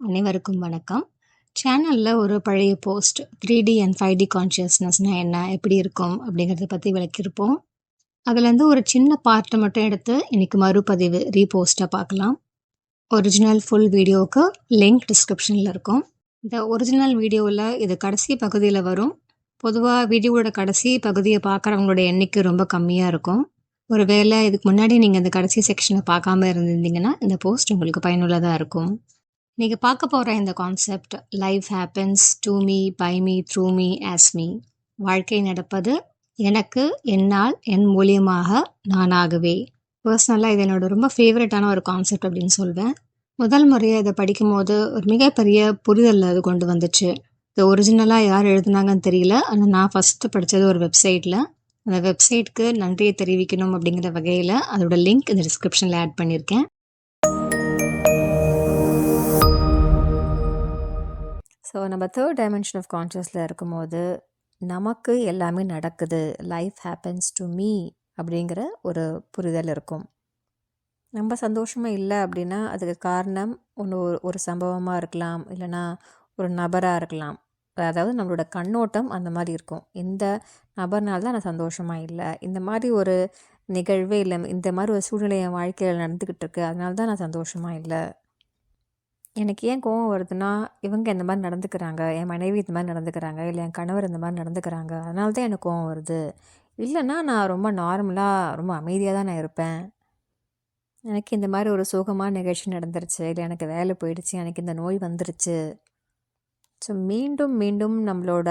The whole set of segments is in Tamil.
அனைவருக்கும் வணக்கம். சேனலில் ஒரு பழைய post three D and five D கான்ஷியஸ்னஸ்னால் என்ன எப்படி இருக்கும் அப்படிங்கிறத பற்றி விளக்கியிருப்போம். அதுலேருந்து ஒரு சின்ன பார்ட்டை மட்டும் எடுத்து இன்றைக்கி மறுபதிவு ரீபோஸ்ட்டை பார்க்கலாம். ஒரிஜினல் ஃபுல் வீடியோவுக்கு லிங்க் டிஸ்கிரிப்ஷனில் இருக்கும். இந்த ஒரிஜினல் வீடியோவில் இது கடைசி பகுதியில் வரும். பொதுவாக வீடியோவோட கடைசி பகுதியை பார்க்குறவங்களோட எண்ணிக்கை ரொம்ப கம்மியாக இருக்கும். ஒருவேளை இதுக்கு முன்னாடி நீங்கள் இந்த கடைசி செக்ஷனை பார்க்காம இருந்திருந்தீங்கன்னா இந்த போஸ்ட் உங்களுக்கு பயனுள்ளதாக இருக்கும். நீங்கள் பார்க்க போகிற இந்த concept life happens to me by me through me as me வாழ்க்கை நடப்பது எனக்கு என்னால் என் மூலியமாக நானாகவே பர்சனலாக இது என்னோட ரொம்ப ஃபேவரட்டான ஒரு கான்செப்ட் அப்படின்னு சொல்வேன். முதல் முறையாக இதை படிக்கும்போது ஒரு மிகப்பெரிய புரிதல் அது கொண்டு வந்துச்சு. இது ஒரிஜினலாக யார் எழுதுனாங்கன்னு தெரியல. ஆனால் நான் ஃபஸ்ட்டு படித்தது ஒரு வெப்சைட்டில் அந்த வெப்சைட்க்கு நன்றியை தெரிவிக்கணும் அப்படிங்கிற வகையில் அதோட லிங்க் இந்த டிஸ்கிரிப்ஷனில் ஆட் பண்ணியிருக்கேன். ஸோ நம்ம தேர்ட் டைமென்ஷன் ஆஃப் கான்ஷியஸில் இருக்கும்போது நமக்கு எல்லாமே நடக்குது. லைஃப் ஹேப்பன்ஸ் டு மீ அப்படிங்கிற ஒரு புரிதல் இருக்கும். நம்ம சந்தோஷமாக இல்லை அப்படின்னா அதுக்கு காரணம் ஒன்று ஒரு ஒரு சம்பவமாக இருக்கலாம். இல்லைன்னா ஒரு நபராக இருக்கலாம். அதாவது நம்மளோட கண்ணோட்டம் அந்த மாதிரி இருக்கும். இந்த நபர்னால தான் நான் சந்தோஷமாக இல்லை. இந்த மாதிரி ஒரு நிகழ்வே இல்லை. இந்த மாதிரி ஒரு சூழ்நிலை என் வாழ்க்கையில் நடந்துக்கிட்டு இருக்கு. அதனால தான் நான் சந்தோஷமாக இல்லை. எனக்கு ஏன் கோவம் வருதுன்னா இவங்க இந்த மாதிரி நடந்துக்கிறாங்க என் மனைவி இந்த மாதிரி நடந்துக்கிறாங்க இல்லை என் கணவர் இந்த மாதிரி நடந்துக்கிறாங்க அதனால தான் எனக்கு கோவம் வருது. இல்லைன்னா நான் ரொம்ப நார்மலாக ரொம்ப அமைதியாக தான் நான் இருப்பேன். எனக்கு இந்த மாதிரி ஒரு சோகமான நிகழ்ச்சி நடந்துருச்சு இல்லை எனக்கு வேலை போயிடுச்சு எனக்கு இந்த நோய் வந்துருச்சு. ஸோ மீண்டும் மீண்டும் நம்மளோட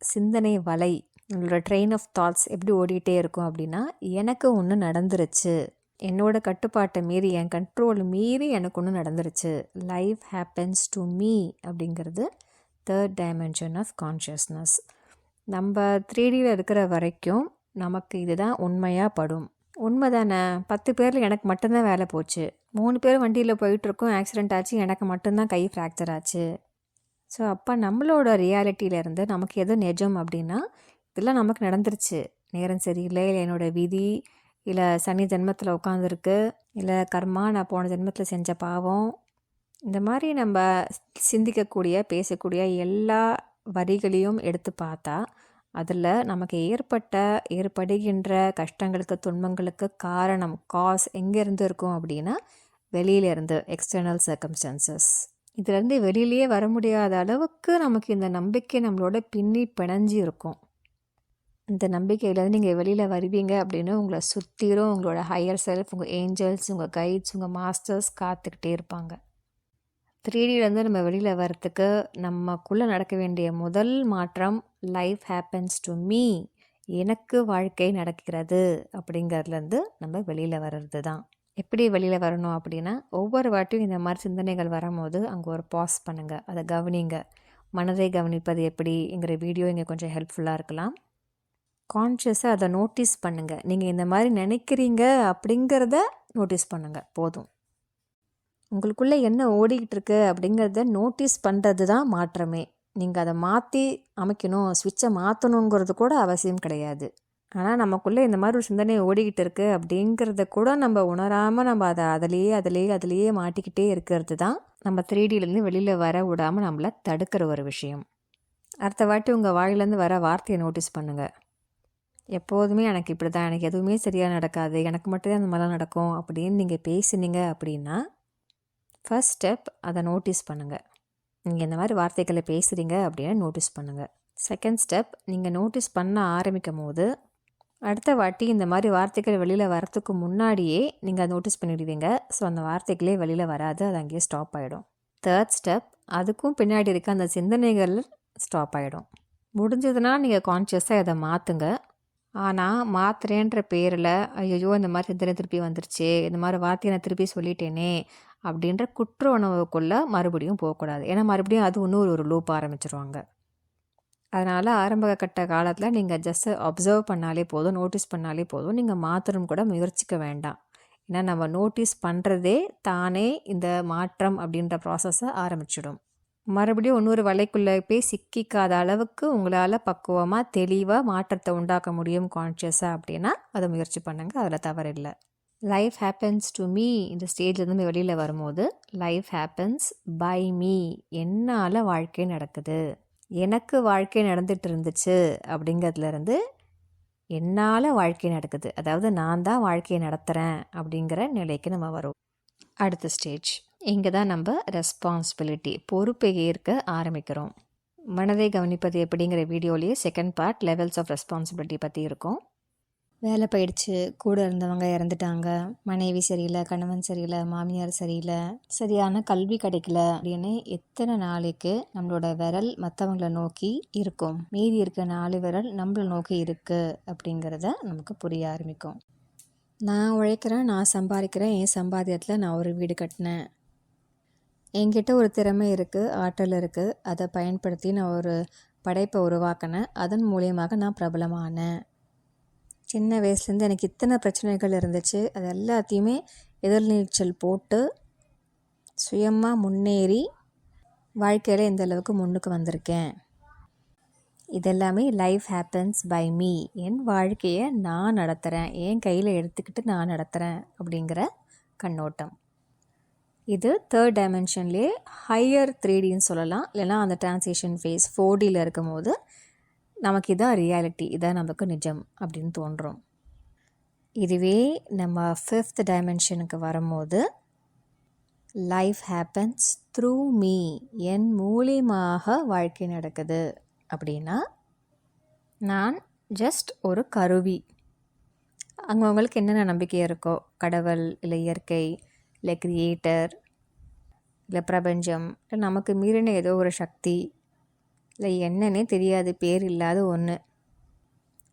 சிந்தனை வலை நம்மளோட ட்ரெயின் ஆஃப் தாட்ஸ் எப்படி ஓடிக்கிட்டே இருக்கும் அப்படின்னா எனக்கு ஒன்று நடந்துருச்சு. என்னோட கட்டுப்பாட்டை மீறி என் கண்ட்ரோல் மீறி எனக்கு ஒன்று நடந்துருச்சு. லைஃப் ஹேப்பன்ஸ் டு மீ அப்படிங்கிறது தேர்ட் டைமென்ஷன் ஆஃப் கான்ஷியஸ்னஸ் நம்ம த்ரீடியில் இருக்கிற வரைக்கும் நமக்கு இதுதான் உண்மையாக படும். உண்மை தானே பத்து பேரில் எனக்கு மட்டும்தான் வேலை போச்சு. மூணு பேர் வண்டியில் போயிட்டுருக்கோம் ஆக்சிடெண்ட் ஆச்சு எனக்கு மட்டும்தான் கை ஃப்ராக்சர் ஆச்சு. ஸோ அப்போ நம்மளோட ரியாலிட்டியிலேருந்து நமக்கு எது நிஜம் அப்படின்னா இதெல்லாம் நமக்கு நடந்துருச்சு. நேரம் சரியில்லை இல்லை என்னோடய விதி இல்லை சனி ஜென்மத்தில் உட்காந்துருக்கு இல்லை கர்மா நான் போன ஜென்மத்தில் செஞ்ச பாவம். இந்த மாதிரி நம்ம சிந்திக்கக்கூடிய பேசக்கூடிய எல்லா வரிகளையும் எடுத்து பார்த்தா அதில் நமக்கு ஏற்பட்ட ஏற்படுகின்ற கஷ்டங்களுக்கு துன்பங்களுக்கு காரணம் காஸ் எங்கேருந்து இருக்கும் அப்படின்னா வெளியிலேருந்து எக்ஸ்டர்னல் சர்க்கம்ஸ்டான்சஸ் இதுலேருந்து வெளியிலேயே வர முடியாத அளவுக்கு நமக்கு இந்த நம்பிக்கை நம்மளோட பின்னி பிணைஞ்சி இருக்கும். இந்த நம்பிக்கையிலேருந்து நீங்கள் வெளியில் வருவீங்க அப்படின்னு உங்களை சுற்றிரும் உங்களோட ஹையர் செல்ஃப் உங்கள் ஏஞ்சல்ஸ் உங்கள் கைட்ஸ் உங்கள் மாஸ்டர்ஸ் காத்துக்கிட்டே இருப்பாங்க. த்ரீடியிலேருந்து நம்ம வெளியில் வர்றதுக்கு நமக்குள்ளே நடக்க வேண்டிய முதல் மாற்றம் லைஃப் ஹேப்பன்ஸ் டு மீ எனக்கு வாழ்க்கை நடக்கிறது அப்படிங்கிறதுலேருந்து நம்ம வெளியில் வர்றது தான் எப்படி வெளியில் வரணும் அப்படின்னா ஒவ்வொரு வாட்டியும் இந்த மாதிரி சிந்தனைகள் வரும்போது அங்கே ஒரு பாஸ் பண்ணுங்கள் அதை கவனிங்க. மனதை கவனிப்பது எப்படிங்கிற வீடியோ இங்கே கொஞ்சம் ஹெல்ப்ஃபுல்லாக இருக்கலாம். கான்ஷியஸாக அதை நோட்டீஸ் பண்ணுங்கள் நீங்கள் இந்த மாதிரி நினைக்கிறீங்க அப்படிங்கிறத நோட்டீஸ் பண்ணுங்கள் போதும். உங்களுக்குள்ளே என்ன ஓடிக்கிட்டு இருக்கு அப்படிங்கிறத நோட்டீஸ் பண்ணுறது தான் மாற்றமே. நீங்கள் அதை மாற்றி அமைக்கணும் சுவிட்சை மாற்றணுங்கிறது கூட அவசியம் கிடையாது. ஆனால் நமக்குள்ளே இந்த மாதிரி ஒரு சிந்தனை ஓடிக்கிட்டு இருக்குது அப்படிங்கிறத கூட நம்ம உணராமல் நம்ம அதை அதிலேயே அதிலேயே அதிலேயே மாட்டிக்கிட்டே இருக்கிறது தான் நம்ம த்ரீடியிலேருந்து வெளியில் வர விடாமல் நம்மளை தடுக்கிற ஒரு விஷயம். அடுத்த வாட்டி உங்கள் வாயிலேருந்து வர வார்த்தையை நோட்டீஸ் பண்ணுங்கள் எப்போதுமே எனக்கு இப்படி தான் எனக்கு எதுவுமே சரியாக நடக்காது. எனக்கு மட்டும்தான் அந்த மாதிரிலாம் நடக்கும். அப்படின்னு நீங்கள் பேசினீங்க அப்படின்னா ஃபஸ்ட் ஸ்டெப் அதை நோட்டீஸ் பண்ணுங்கள் நீங்கள் இந்த மாதிரி வார்த்தைகளை பேசுகிறீங்க அப்படின்னு நோட்டீஸ் பண்ணுங்கள் செகண்ட் ஸ்டெப் நீங்கள் நோட்டீஸ் பண்ண ஆரம்பிக்கும் போது அடுத்த வாட்டி இந்த மாதிரி வார்த்தைகள் வெளியில் வரத்துக்கு முன்னாடியே நீங்கள் அதை நோட்டீஸ் பண்ணிடுவீங்க. ஸோ அந்த வார்த்தைகளே வெளியில் வராது. அது அங்கேயே ஸ்டாப் ஆகிடும் தேர்ட் ஸ்டெப் அதுக்கும் பின்னாடி இருக்க அந்த சிந்தனைகள் ஸ்டாப் ஆகிடும் முடிஞ்சதுன்னா நீங்கள் கான்ஷியஸாக அதை மாற்றுங்க ஆனால் மாத்திரைன்ற பேரில் ஐயோ இந்த மாதிரி சிந்தனை திருப்பி வந்துருச்சு இந்த மாதிரி வார்த்தையை நான் திருப்பி சொல்லிட்டேனே அப்படின்ற குற்ற உணவுக்குள்ளே மறுபடியும் போகக்கூடாது. ஏன்னா மறுபடியும் அது இன்னொரு ஒரு லூப் ஆரம்பிச்சிருவாங்க. அதனால் ஆரம்ப கட்ட காலத்தில் நீங்கள் ஜஸ்ட் அப்சர்வ் பண்ணாலே போதும் நோட்டீஸ் பண்ணாலே போதும். நீங்கள் மாத்திரம் கூட முயற்சிக்க வேண்டாம். ஏன்னா நம்ம நோட்டீஸ் பண்ணுறதே தானே இந்த மாற்றம் அப்படின்ற ப்ராசஸை ஆரம்பிச்சிடும். மறுபடியும் இன்னொரு வலைக்குள்ளே போய் சிக்கிக்காத அளவுக்கு உங்களால் பக்குவமாக தெளிவாக மாற்றத்தை உண்டாக்க முடியும் கான்ஷியஸாக அப்படின்னா அதை முயற்சி பண்ணுங்கள் அதில் தவறில்லை. லைஃப் ஹேப்பன்ஸ் டு மீ இந்த ஸ்டேஜ்லேருந்து வெளியில் வரும்போது லைஃப் ஹேப்பன்ஸ் பை மீ என்னால் வாழ்க்கை நடக்குது. எனக்கு வாழ்க்கை நடந்துகிட்டு இருந்துச்சு அப்படிங்கிறதுலேருந்து என்னால் வாழ்க்கை நடக்குது. அதாவது நான் தான் வாழ்க்கையை நடத்துகிறேன் அப்படிங்கிற நிலைக்கு நம்ம வரும் அடுத்த ஸ்டேஜ் இங்கே தான் நம்ம ரெஸ்பான்சிபிலிட்டி பொறுப்பை ஏற்க ஆரம்பிக்கிறோம். மனதை கவனிப்பது எப்படிங்கிற வீடியோலேயே second part levels of responsibility பற்றி இருக்கும். வேலை போயிடுச்சு கூட இருந்தவங்க இறந்துட்டாங்க மனைவி சரியில்லை கணவன் சரியில்லை மாமியார் சரியில்லை சரியான கல்வி கிடைக்கல அப்படின்னு எத்தனை நாளைக்கு நம்மளோட விரல் மற்றவங்கள நோக்கி இருக்கும். மீதி இருக்க நாலு விரல் நம்மளை நோக்கி இருக்குது அப்படிங்கிறத நமக்கு புரிய ஆரம்பிக்கும். நான் உழைக்கிறேன் நான் சம்பாதிக்கிறேன் என் சம்பாத்தியத்தில் நான் ஒரு வீடு கட்டினேன். என்கிட்ட ஒரு திறமை இருக்குது ஆற்றல் இருக்குது அதை பயன்படுத்தி நான் ஒரு படைப்பை உருவாக்கினேன். அதன் மூலியமாக நான் பிரபலமானேன். சின்ன வயசுலேருந்து எனக்கு இத்தனை பிரச்சனைகள் இருந்துச்சு. அது எல்லாத்தையுமே எதிர்நீச்சல் போட்டு சுயமாக முன்னேறி வாழ்க்கையில் எந்த அளவுக்கு முன்னுக்கு வந்திருக்கேன். இதெல்லாமே லைஃப் ஹேப்பன்ஸ் பை மீ என் வாழ்க்கையை நான் நடத்துகிறேன் என் கையில் எடுத்துக்கிட்டு நான் நடத்துகிறேன் அப்படிங்கிற கண்ணோட்டம். இது தேர்ட் டைமென்ஷன்லேயே ஹையர் த்ரீடின்னு சொல்லலாம். இல்லைனா அந்த டிரான்சேஷன் ஃபேஸ் ஃபோர்டியில் இருக்கும்போது நமக்கு இதான் ரியாலிட்டி இதான் நமக்கு நிஜம் அப்படின்னு தோன்றும். இதுவே நம்ம ஃபிஃப்த் டைமென்ஷனுக்கு வரும்போது லைஃப் ஹேப்பன்ஸ் த்ரூ மீ என் மூலியமாக வாழ்க்கை நடக்குது. அப்படின்னா நான் ஜஸ்ட் ஒரு கருவி. அவங்கவுங்களுக்கு என்னென்ன நம்பிக்கை இருக்கோ கடவுள் இல்லை இயற்கை இல்லை கிரியேட்டர் இல்லை பிரபஞ்சம் இல்லை நமக்கு மீறின ஏதோ ஒரு சக்தி இல்லை என்னன்னே தெரியாது பேர் இல்லாத ஒன்று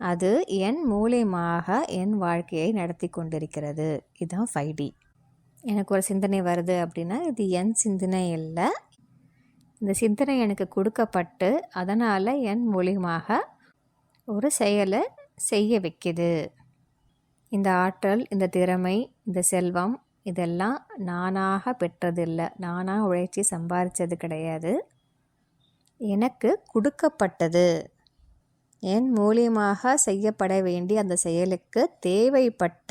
அது என் மூலியமாக என் வாழ்க்கையை நடத்தி கொண்டிருக்கிறது. இதுதான் ஃபைவ் டி எனக்கு ஒரு சிந்தனை வருது அப்படின்னா இது என் சிந்தனை இல்லை இந்த சிந்தனை எனக்கு கொடுக்கப்பட்டு அதனால் என் மூலியமாக ஒரு செயலை செய்ய வைக்குது. இந்த ஆற்றல் இந்த திறமை இந்த செல்வம் இதெல்லாம் நானாக பெற்றதில்லை. நானாக உழைச்சி சம்பாதிச்சது கிடையாது. எனக்கு கொடுக்கப்பட்டது. என் மூலியமாக செய்யப்பட வேண்டிய அந்த செயலுக்கு தேவைப்பட்ட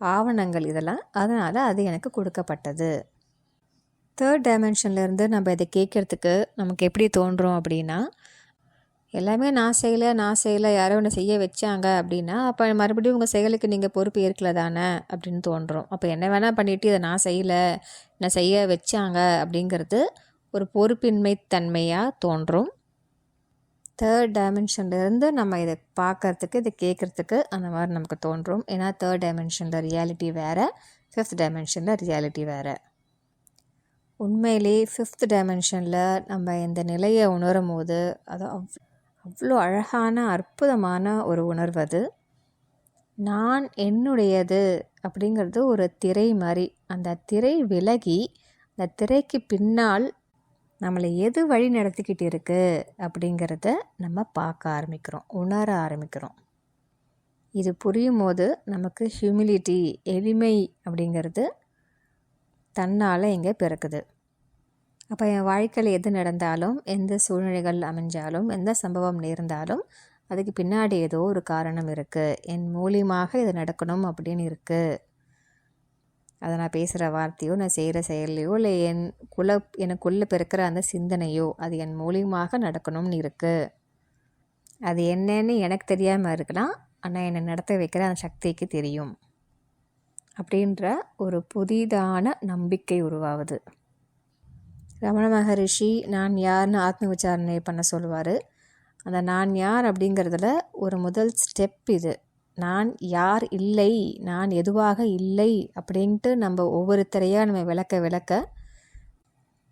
ஆவணங்கள் இதெல்லாம். அதனால் அது எனக்கு கொடுக்கப்பட்டது. தேர்ட் டைமென்ஷன்லேருந்து நம்ம இதை கேட்குறதுக்கு நமக்கு எப்படி தோன்றும் அப்படின்னா எல்லாமே நான் செய்யலை நான் செய்யலை யாரோ ஒன்று செய்ய வச்சாங்க அப்படின்னா அப்போ மறுபடியும் உங்கள் செயலுக்கு நீங்கள் பொறுப்பு ஏற்கல தானே அப்படின்னு தோன்றும். அப்போ என்ன வேணால் பண்ணிவிட்டு இதை நான் செய்யலை நான் செய்ய வச்சாங்க அப்படிங்கிறது ஒரு பொறுப்பின்மை தன்மையாக தோன்றும். தேர்ட் டைமென்ஷன்லேருந்து நம்ம இதை பார்க்குறதுக்கு இதை கேட்குறதுக்கு அந்த மாதிரி நமக்கு தோன்றும். ஏன்னா தேர்ட் டைமென்ஷனில் ரியாலிட்டி வேறு ஃபிஃப்த் டைமென்ஷனில் ரியாலிட்டி வேறு. உண்மையிலே ஃபிஃப்த் டைமென்ஷனில் நம்ம இந்த நிலையை உணரும் போது அது அவ்வளோ அழகான அற்புதமான ஒரு உணர்வு அது. நான் என்னுடையது அப்படிங்கிறது ஒரு திரை மாதிரி அந்த திரை விலகி அந்த திரைக்கு பின்னால் நம்மளை எது வழி நடத்திக்கிட்டு இருக்குது அப்படிங்கிறத நம்ம பார்க்க ஆரம்பிக்கிறோம் உணர ஆரம்பிக்கிறோம். இது புரியும் போது நமக்கு ஹியூமிலிட்டி எளிமை அப்படிங்கிறது தன்னால் இங்கே பிறக்குது. அப்போ என் வாழ்க்கையில் எது நடந்தாலும் எந்த சூழ்நிலைகள் அமைஞ்சாலும் எந்த சம்பவம் நேர்ந்தாலும் அதுக்கு பின்னாடி ஏதோ ஒரு காரணம் இருக்குது என் மூலியமாக இது நடக்கணும் அப்படின்னு இருக்குது அதை நான் பேசுகிற வார்த்தையோ நான் செய்கிற செயல்லையோ இல்லை என் குல எனக்குள்ளே பிறக்கிற அந்த சிந்தனையோ அது என் மூலியமாக நடக்கணும்னு இருக்குது அது என்னன்னு எனக்கு தெரியாமல் இருக்கலாம். ஆனால் என்னை நடத்த வைக்கிற அந்த சக்திக்கு தெரியும். அப்படின்ற ஒரு புதிதான நம்பிக்கை உருவாகுது ரமண மகரிஷி நான் யார்னு ஆத்ம விசாரணை பண்ண சொல்லுவார். அந்த நான் யார் அப்படிங்கிறதுல ஒரு முதல் ஸ்டெப் இது. நான் யார் இல்லை நான் எதுவாக இல்லை அப்படின்ட்டு நம்ம ஒவ்வொருத்தரையாக நம்ம விளக்க விளக்க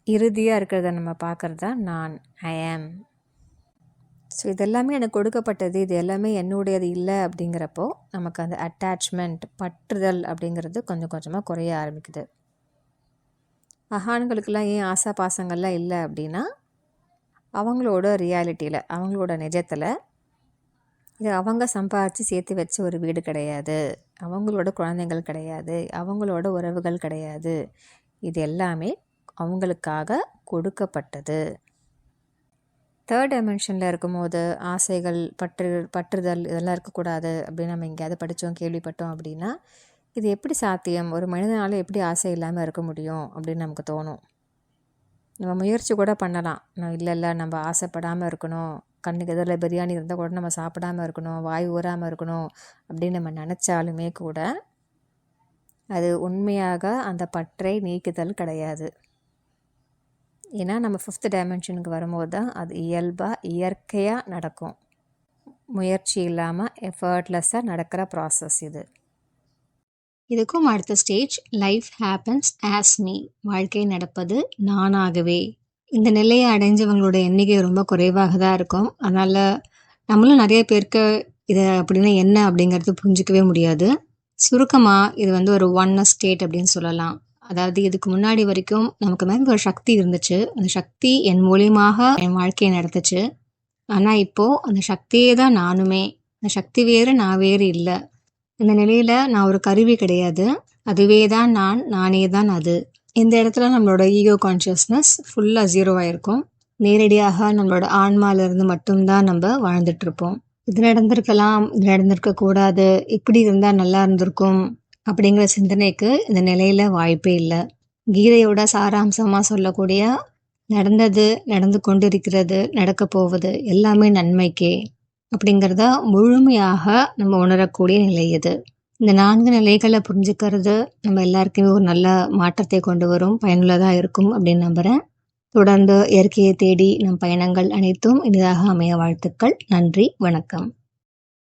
இறுதியாக இருக்கிறத நம்ம பார்க்குறது தான் நான் ஐ ஆம் ஸோ இதெல்லாமே எனக்கு கொடுக்கப்பட்டது இது எல்லாமே என்னுடையது இல்லை அப்படிங்கிறப்போ நமக்கு அந்த அட்டாச்மெண்ட் பற்றுதல் அப்படிங்கிறது கொஞ்சம் கொஞ்சமாக குறைய ஆரம்பிக்குது. மகான்களுக்கெல்லாம் ஏன் ஆசா பாசங்கள்லாம் இல்லை அப்படின்னா அவங்களோட ரியாலிட்டியில் அவங்களோட நிஜத்தில் இது அவங்க சம்பாதிச்சு சேர்த்து வச்ச ஒரு வீடு கிடையாது. அவங்களோட குழந்தைங்கள் கிடையாது. அவங்களோட உறவுகள் கிடையாது. இது எல்லாமே அவங்களுக்காக கொடுக்கப்பட்டது. தேர்ட் டைமென்ஷனில் இருக்கும்போது ஆசைகள் பற்று பற்றுதல் இதெல்லாம் இருக்கக்கூடாது அப்படின்னு நம்ம எங்கேயாவது படித்தோம் கேள்விப்பட்டோம் அப்படின்னா இது எப்படி சாத்தியம்? ஒரு மனிதனால் எப்படி ஆசை இல்லாமல் இருக்க முடியும்? அப்படின்னு நமக்கு தோணும். நம்ம முயற்சி கூட பண்ணலாம். நான் இல்லை இல்லை நம்ம ஆசைப்படாமல் இருக்கணும். கண்ணுக்கு எதிரில் பிரியாணி இருந்தால் கூட நம்ம சாப்பிடாமல் இருக்கணும். வாய் ஊறாமல் இருக்கணும். அப்படின்னு நம்ம நினச்சாலுமே கூட அது உண்மையாக அந்த பற்றை நீக்குதல் கிடையாது. ஏன்னா நம்ம ஃபிஃப்த் டைமென்ஷனுக்கு வரும்போது தான் அது இயல்பாக இயற்கையாக நடக்கும். முயற்சி இல்லாமல் எஃபர்ட்லெஸ்ஸாக நடக்கிற ப்ராசஸ் இது. இதுக்கும் அடுத்த stage life happens as me வாழ்க்கை நடப்பது நானாகவே. இந்த நிலையை அடைஞ்சவங்களோட எண்ணிக்கை ரொம்ப குறைவாக தான் இருக்கும். அதனால் நம்மளும் நிறைய பேருக்கு இதை அப்படின்னா என்ன அப்படிங்கிறது புரிஞ்சிக்கவே முடியாது. சுருக்கமாக இது வந்து ஒரு ஒன் ஸ்டேட் அப்படின்னு சொல்லலாம். அதாவது இதுக்கு முன்னாடி வரைக்கும் நமக்கு மேலே ஒரு சக்தி இருந்துச்சு. அந்த சக்தி என் மூலியமாக என் வாழ்க்கையை நடத்துச்சு. ஆனால் இப்போது அந்த சக்தியே தான் நானுமே. அந்த சக்தி வேறு நான் வேறு இல்லை. இந்த நிலையில நான் ஒரு கருவி கிடையாது. அதுவே தான் நான் நானே தான் அது. இந்த இடத்துல நம்மளோட ஈகோ கான்ஷியஸ்னஸ் ஃபுல்லாக ஜீரோவாக இருக்கும் நேரடியாக நம்மளோட ஆன்மாலேருந்து மட்டும்தான் நம்ம வாழ்ந்துட்டு இருப்போம் இது நடந்திருக்கலாம் இது நடந்திருக்க கூடாது இப்படி இருந்தால் நல்லா இருந்திருக்கும் அப்படிங்கிற சிந்தனைக்கு இந்த நிலையில வாய்ப்பே இல்லை. கீதையோட சாராம்சமாக சொல்லக்கூடிய நடந்தது நடந்து கொண்டிருக்கிறது நடக்க போவது எல்லாமே நன்மைக்கே. அப்படிங்கிறத முழுமையாக நம்ம உணரக்கூடிய நிலை இது. இந்த நான்கு நிலைகளை புரிஞ்சுக்கிறது நம்ம எல்லாருக்குமே ஒரு நல்ல மாற்றத்தை கொண்டு வரும் பயனுள்ளதாக இருக்கும் அப்படின்னு நம்புகிறேன் தொடர்ந்து இயற்கையை தேடி நம் பயணங்கள் அனைத்தும் இனிதாக அமைய வாழ்த்துக்கள். நன்றி வணக்கம்.